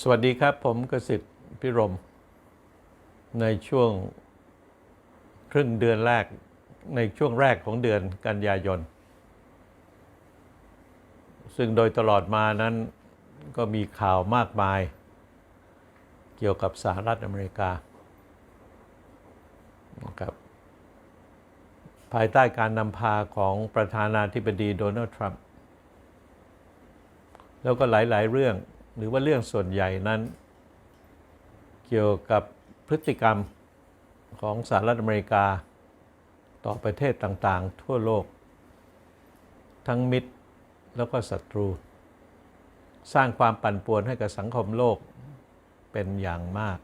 สวัสดีครับ ผมกสิทธิ์พิรม ในช่วงครึ่งเดือนแรกในช่วงแรกของเดือนกันยายน ซึ่งโดยตลอดมานั้นก็มีข่าวมากมาย เกี่ยวกับสหรัฐอเมริกานะครับภายใต้การนำพาของประธานาธิบดีโดนัลด์ทรัมป์แล้วก็หลาย ๆ เรื่อง หรือว่าเรื่องส่วนใหญ่นั้น เกี่ยวกับพฤติกรรมของสหรัฐอเมริกา ต่อประเทศต่างๆ ทั่วโลก ทั้งมิตรแล้วก็ศัตรู สร้างความปั่นป่วนให้กับสังคมโลกเป็นอย่างมาก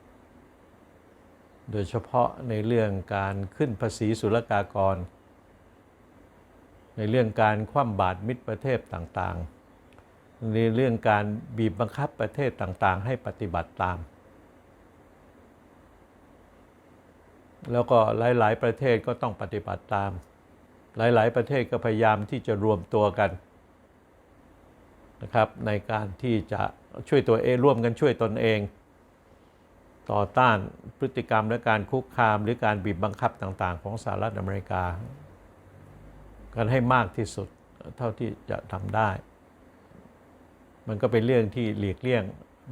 โดยเฉพาะในเรื่องการขึ้นภาษีศุลกากร ในเรื่องการคว่ำบาตรมิตรประเทศต่างๆ ในเรื่องการบีบบังคับประเทศต่างๆ ให้ปฏิบัติตาม แล้วก็หลาย ๆ ประเทศก็ต้องปฏิบัติตาม หลาย ๆ ประเทศก็พยายามที่จะรวมตัวกันนะครับในการที่จะช่วยตัวเองร่วมกันช่วยตนเอง ต่อต้านพฤติกรรมและการคุกคามหรือการบีบบังคับต่างๆ ของสหรัฐอเมริกา กันให้มากที่สุดเท่าที่จะทำได้ มันก็เป็นเรื่องที่หลีกเลี่ยง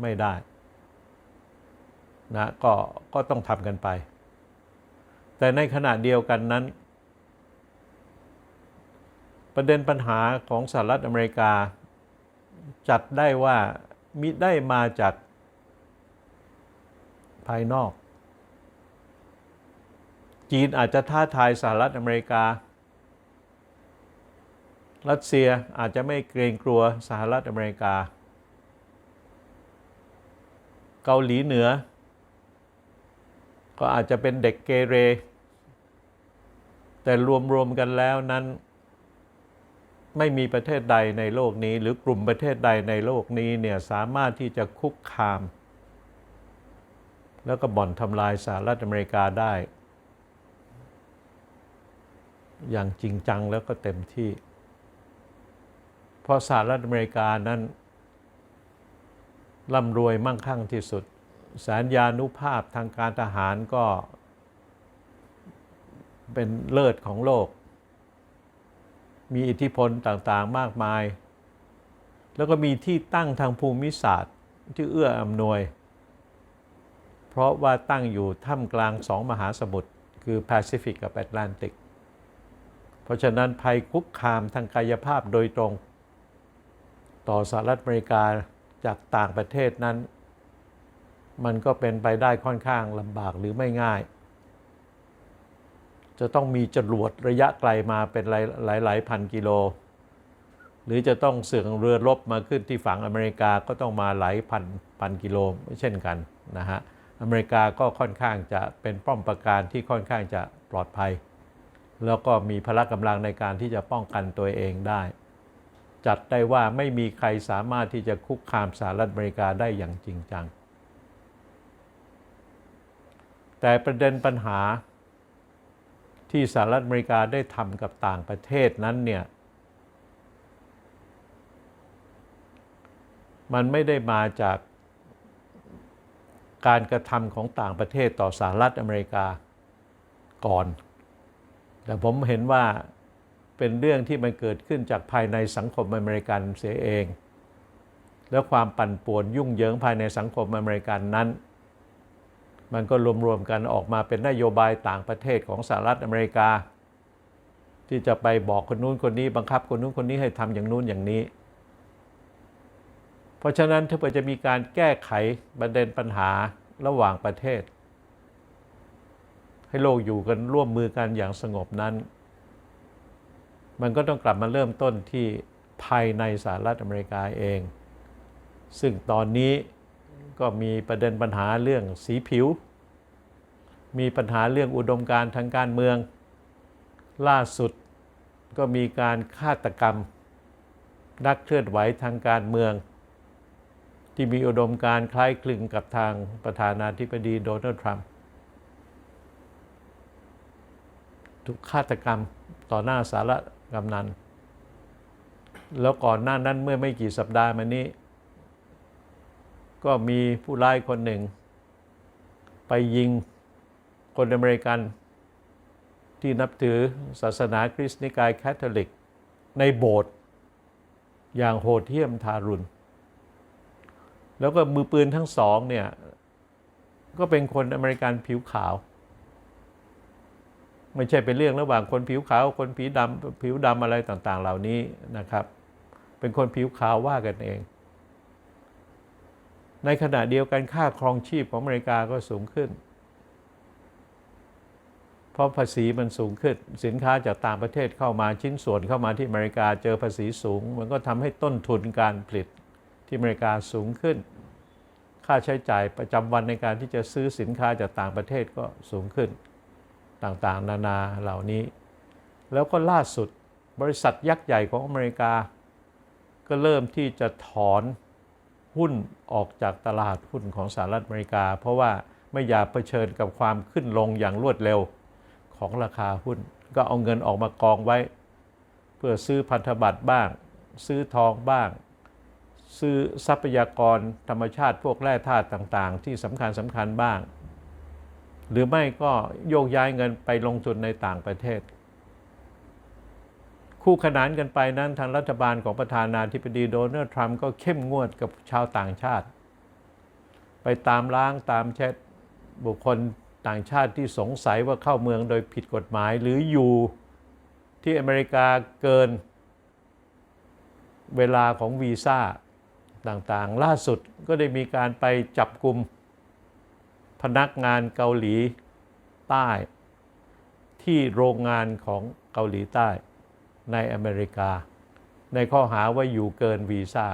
ไม่ได้นะก็ก็ต้องทำกันไป แต่ในขณะเดียวกันนั้น ประเด็นปัญหาของสหรัฐอเมริกา จัดได้ว่ามิได้มาจากภายนอก จีนอาจจะท้าทายสหรัฐอเมริกา รัสเซียอาจจะไม่เกรงกลัวสหรัฐอเมริกา เกาหลีเหนือ ก็อาจจะเป็นเด็กเกเร แต่รวมๆกันแล้วนั้น ไม่มีประเทศใดในโลกนี้ หรือกลุ่มประเทศใดในโลกนี้เนี่ยสามารถที่จะคุกคาม แล้วก็บ่อนทำลายสหรัฐอเมริกาได้ อย่างจริงจังแล้วก็เต็มที่ เพราะสหรัฐอเมริกานั้นร่ำรวยมั่งคั่งที่สุด สัญญานุภาพทางการทหารก็เป็นเลิศของโลก มีอิทธิพลต่างๆมากมาย แล้วก็มีที่ตั้งทางภูมิศาสตร์ที่เอื้ออำนวย เพราะว่าตั้งอยู่ท่ามกลางสองมหาสมุทรคือแปซิฟิกกับแอตแลนติก เพราะฉะนั้นภัยคุกคามทางกายภาพโดยตรง ต่อสหรัฐอเมริกาจากต่างประเทศนั้น มันก็เป็นไปได้ค่อนข้างลำบากหรือไม่ง่าย จะต้องมีจรวดระยะไกลมาเป็นหลายหลายพันกิโล หรือจะต้องเสื่องเรือรบมาขึ้นที่ฝั่งอเมริกาก็ต้องมาหลายพันพันกิโลเช่นกันนะฮะอเมริกาก็ค่อนข้างจะเป็นป้อมปราการที่ค่อนข้างจะปลอดภัย แล้วก็มีพละกำลังในการที่จะป้องกันตัวเองได้ จัดได้ว่าไม่มีใครสามารถที่จะคุกคามสหรัฐอเมริกาได้อย่างจริงจัง แต่ประเด็นปัญหาที่สหรัฐอเมริกาได้ทำกับต่างประเทศนั้นเนี่ย มันไม่ได้มาจากการกระทำของต่างประเทศต่อสหรัฐอเมริกาก่อน แต่ผมเห็นว่า เป็นเรื่องที่มันเกิดขึ้นจากภายในสังคมอเมริกันเสียเอง แล้วความปั่นป่วนยุ่งเหยิงภายในสังคมอเมริกันนั้น มันก็รวมๆกันออกมาเป็นนโยบายต่างประเทศของสหรัฐอเมริกา ที่จะไปบอกคนนู้นคนนี้บังคับคนนู้นคนนี้ให้ทำอย่างนู้นอย่างนี้ เพราะฉะนั้นถ้าเกิดจะมีการแก้ไขประเด็นปัญหาระหว่างประเทศ ให้โลกอยู่กันร่วมมือกันอย่างสงบนั้น มันก็ต้องกลับมาเริ่มต้นที่ภายในสหรัฐอเมริกาเอง ซึ่งตอนนี้ก็มีประเด็นปัญหาเรื่องสีผิว มีปัญหาเรื่องอุดมการณ์ทางการเมือง ล่าสุดก็มีการฆาตกรรม นักเคลื่อนไหวทางการเมือง ที่มีอุดมการคล้ายคลึงกับทางประธานาธิบดีโดนัลด์ทรัมป์ถูกฆาตกรรมต่อหน้าสาร กำนัน แล้วก่อนหน้านั้นเมื่อไม่กี่สัปดาห์มานี้ ก็มีผู้ร้ายคนหนึ่ง ไปยิงคนอเมริกัน ที่นับถือศาสนาคริสต์นิกายแคทอลิก ในโบสถ์อย่างโหดเหี้ยมทารุณ แล้วก็มือปืนทั้งสองเนี่ย ก็เป็นคนอเมริกันผิวขาว ไม่ใช่เป็นเรื่องระหว่างคนผิวขาว คนผิวดำผิวดำอะไรต่างๆ เหล่านี้นะครับ เป็นคนผิวขาวว่ากันเอง ในขณะเดียวกันค่าครองชีพของอเมริกาก็สูงขึ้น เพราะภาษีมันสูงขึ้น สินค้าจากต่างประเทศเข้ามาชิ้นส่วนเข้ามาที่อเมริกาเจอภาษีสูง มันก็ทำให้ต้นทุนการผลิตที่อเมริกาสูงขึ้น ค่าใช้จ่ายประจำวันในการที่จะซื้อสินค้าจากต่างประเทศก็สูงขึ้น ต่างๆ นานาเหล่านี้ แล้วก็ล่าสุดบริษัทยักษ์ใหญ่ของอเมริกา ก็เริ่มที่จะถอนหุ้นออกจากตลาดหุ้นของสหรัฐอเมริกา เพราะว่าไม่อยากเผชิญกับความขึ้นลงอย่างรวดเร็วของราคาหุ้น ก็เอาเงินออกมากองไว้ เพื่อซื้อพันธบัตรบ้าง ซื้อทองบ้าง ซื้อทรัพยากรธรรมชาติพวกแร่ธาตุต่างๆ ที่สำคัญสำคัญบ้าง หรือไม่ก็โยกย้ายเงินไปลงทุนในต่างประเทศ คู่ขนานกันไปนั้นทางรัฐบาลของประธานาธิบดีโดนัลด์ทรัมป์ก็เข้มงวดกับชาวต่างชาติ ไปตามล้างตามเช็ดบุคคลต่างชาติที่สงสัยว่าเข้าเมืองโดยผิดกฎหมาย หรืออยู่ที่อเมริกาเกินเวลาของวีซ่าต่างๆ ล่าสุดก็ได้มีการไปจับกลุ่ม พนักงานเกาหลีใต้ ที่โรงงานของเกาหลีใต้ ในอเมริกา ในข้อหาว่าอยู่เกินวีซ่า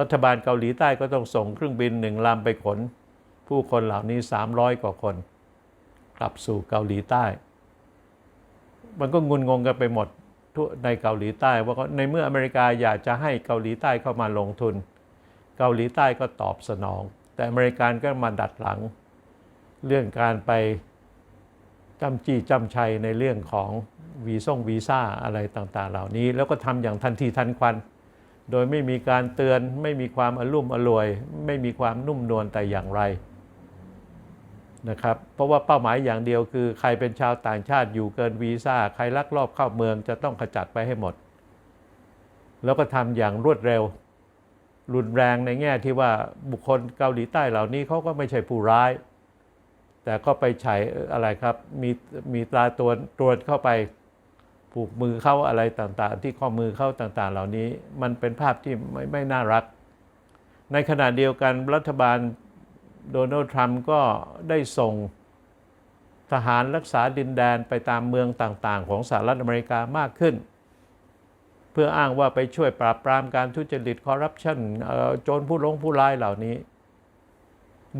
รัฐบาลเกาหลีใต้ก็ต้องส่งเครื่องบินหนึ่งลำไปขน ผู้คนเหล่านี้ 300 กว่าคน กลับสู่เกาหลีใต้ มันก็งุนงงกันไปหมดทั่วในเกาหลีใต้ว่าในเมื่ออเมริกาอยากจะให้เกาหลีใต้เข้ามาลงทุน เกาหลีใต้ก็ตอบสนอง แต่อเมริกันก็มาดัดหลังเรื่องการไปจำจี้จำชัยในเรื่องของวีซ่งวีซ่าอะไรต่างๆ เหล่านี้ แล้วก็ทำอย่างทันทีทันควัน โดยไม่มีการเตือนไม่มีความอลุ่มอล่วย ไม่มีความนุ่มนวลแต่อย่างไรนะครับเพราะว่าเป้าหมายอย่างเดียวคือ ใครเป็นชาวต่างชาติอยู่เกินวีซ่า ใครลักลอบเข้าเมืองจะต้องขจัดไปให้หมด แล้วก็ทำอย่างรวดเร็ว รุนแรงในแง่ที่ว่าบุคคลเกาหลีใต้เหล่านี้เขาก็ไม่ใช่ผู้ร้าย แต่ก็ไปใช้อะไรครับ มีมีตราตัวตรวจเข้าไปผูกมือเข้าอะไรต่างๆ ที่ข้อมือเข้าต่างๆ เหล่านี้ มันเป็นภาพที่ไม่ไม่น่ารัก ในขณะเดียวกันรัฐบาลโดนัลด์ทรัมป์ก็ได้ส่งทหารรักษาดินแดนไปตามเมืองต่างๆ ของสหรัฐอเมริกามากขึ้น พื่ออ้างว่าไปช่วยปราบปรามการทุจริตคอร์รัปชันโจรผู้ลงผู้ร้ายเหล่านี้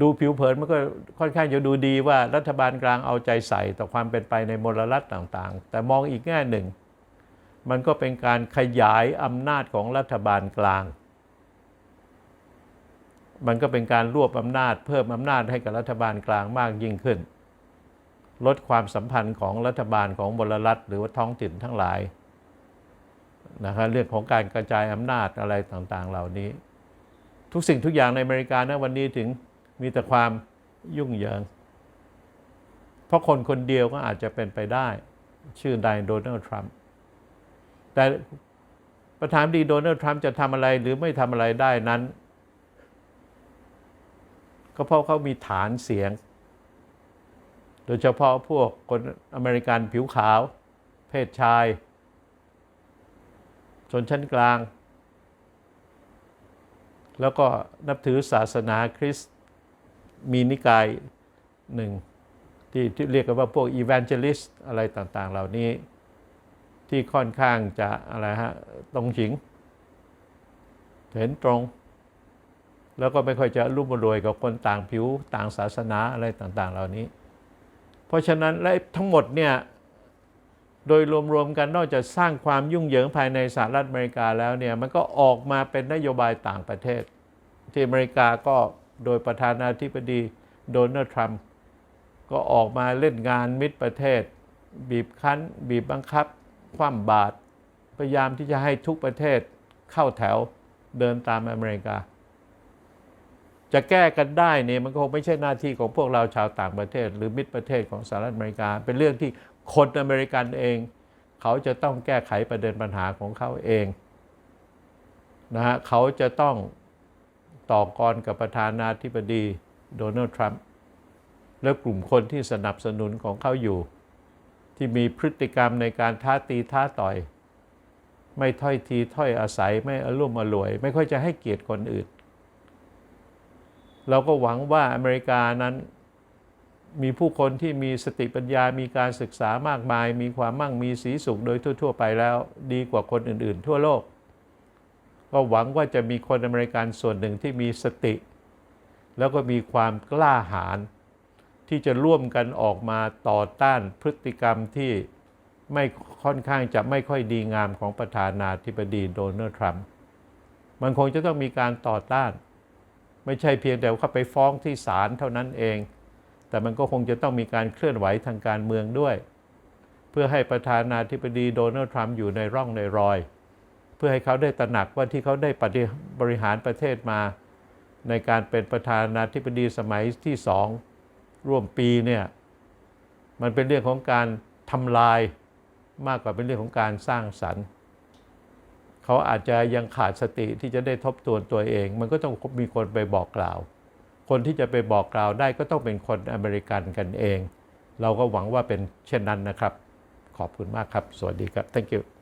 ดูผิวเผินมันก็ค่อนข้างจะดูดีว่ารัฐบาลกลางเอาใจใส่ต่อความเป็นไปในมลรัฐต่างๆ แต่มองอีกแง่หนึ่ง มันก็เป็นการขยายอำนาจของรัฐบาลกลาง มันก็เป็นการรวบอำนาจ เพิ่มอำนาจให้กับรัฐบาลกลางมากยิ่งขึ้น ลดความสัมพันธ์ของรัฐบาลของมลรัฐหรือว่าท้องถิ่นทั้งหลาย นะครับเรื่องของการกระจายอำนาจอะไรต่างๆ เหล่านี้ ทุกสิ่งทุกอย่างในอเมริกานะวันนี้ถึงมีแต่ความยุ่งเหยิง เพราะคนคนเดียวก็อาจจะเป็นไปได้ ชื่อนายโดนัลด์ทรัมป์แต่ประธานดีโดนัลด์ทรัมป์จะทำอะไรหรือไม่ทำอะไรได้นั้น ก็เพราะเขามีฐานเสียง โดยเฉพาะพวกคนอเมริกันผิวขาว เพศชาย ชนชั้นกลาง แล้วก็นับถือศาสนาคริสต์มีนิกายหนึ่งที่ที่เรียกกันว่าพวก evangelist อะไรต่างๆ เหล่านี้ที่ค่อนข้างจะอะไรฮะตรงฉิง เห็นตรง แล้วก็ไม่ค่อยจะรุ่มรวยกับคนต่างผิวต่างศาสนาอะไรต่างๆ เหล่านี้ เพราะฉะนั้นและทั้งหมดเนี่ย โดยรวมๆกันนอกจากสร้างความยุ่งเหยิงภายในสหรัฐอเมริกาแล้วเนี่ยมันก็ออกมาเป็นนโยบายต่างประเทศ ที่อเมริกาก็โดยประธานาธิบดีโดนัลด์ทรัมป์ก็ออกมาเล่นงานมิตรประเทศ บีบคั้น บีบบังคับ คว่ำบาตรพยายามที่จะให้ทุกประเทศเข้าแถวเดินตามอเมริกา จะแก้กันได้เนี่ยมันก็คงไม่ใช่หน้าที่ของพวกเราชาวต่างประเทศ หรือมิตรประเทศของสหรัฐอเมริกา เป็นเรื่องที่ คนอเมริกันเอง เขาจะต้องแก้ไขประเด็นปัญหาของเขาเองนะฮะเขาจะต้องต่อกรกับประธานาธิบดีโดนัลด์ทรัมป์และกลุ่มคนที่สนับสนุนของเขาอยู่ ที่มีพฤติกรรมในการท้าตีท้าต่อย ไม่ถ้อยทีถ้อยอาศัยไม่อารมณ์อรวย ไม่ค่อยจะให้เกียรติคนอื่น เราก็หวังว่าอเมริกานั้น มีผู้คนที่มีสติปัญญา มีการศึกษามากมาย มีความมั่งมีสีสุขโดยทั่ว ๆ ไปแล้ว ดีกว่าคนอื่น ๆ ทั่วโลก ก็หวังว่าจะมีคนอเมริกันส่วนหนึ่งที่มีสติ แล้วก็มีความกล้าหาญที่จะร่วมกันออกมาต่อต้านพฤติกรรมที่ไม่ค่อนข้างจะไม่ค่อยดีงามของประธานาธิบดีโดนัลด์ทรัมป์มันคงจะต้องมีการต่อต้าน ไม่ใช่เพียงแต่ว่าเขาไปฟ้องที่ศาลเท่านั้นเอง แต่มันก็คงจะต้องมีการเคลื่อนไหวทางการเมืองด้วย เพื่อให้ประธานาธิบดีโดนัลด์ทรัมป์อยู่ในร่องในรอย เพื่อให้เขาได้ตระหนักว่าที่เขาได้ปฏิบริหารประเทศมา ในการเป็นประธานาธิบดีสมัยที่สองร่วมปีเนี่ยมันเป็นเรื่องของการทำลายมากกว่าเป็นเรื่องของการสร้างสรรค์ เขาอาจจะยังขาดสติที่จะได้ทบทวนตัวเอง มันก็ต้องมีคนไปบอกกล่าว คนที่จะไปบอกกล่าวได้ก็ต้องเป็นคนอเมริกันกันเอง เราก็หวังว่าเป็นเช่นนั้นนะครับ ขอบคุณมากครับ สวัสดีครับ thank you